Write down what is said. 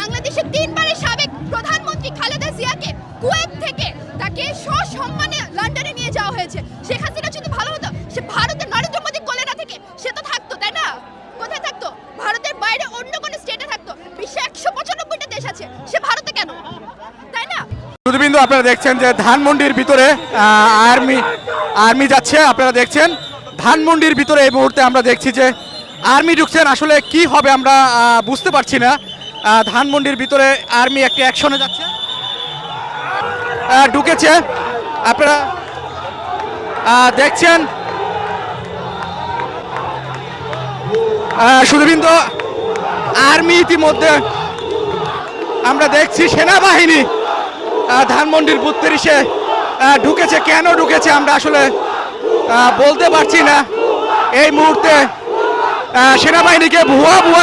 বাংলাদেশের তিনবারের সাবেক প্রধানমন্ত্রী খালেদা জিয়াকে কুয়েত থেকে তাকে সসম্মানে লন্ডনে নিয়ে যাওয়া হয়েছে। শেখ হাসিনা যদি ভালো হতো, সে ভারতের নরেন্দ্র মোদী কোলেরা থেকে সে তো থাকতো, তাই না? কোথায় থাকতো? ভারতের বাইরে অন্য কোনো স্টেটে থাকতো। বিশ্বে একশো পঁচানব্বইটা দেশ আছে, সে ভারতে কেন? তাই না? সুদীবিন্দু আপনারা দেখছেন যে ধানমন্ডির ভিতরে আর্মি আর্মি যাচ্ছে, আপনারা দেখছেন। ধানমন্ডির ভিতরে এই মুহূর্তে আমরা দেখছি যে আর্মি ঢুকছেন। আসলে কি হবে আমরা বুঝতে পারছি না। ধানমন্ডির ভিতরে আর্মি একটা অ্যাকশনে যাচ্ছে। ঢুকেছে। আপনারা দেখছেন? সুদীবিন্দু আর্মি ইতিমধ্যে আমরা দেখছি সেনাবাহিনী ধানমন্ডির বুথ তিরিশে আহ, ঢুকেছে। কেন ঢুকেছে আমরা আসলে বলতে পারছি না। এই মুহূর্তে সেনাবাহিনীকে ভুয়া ভুয়া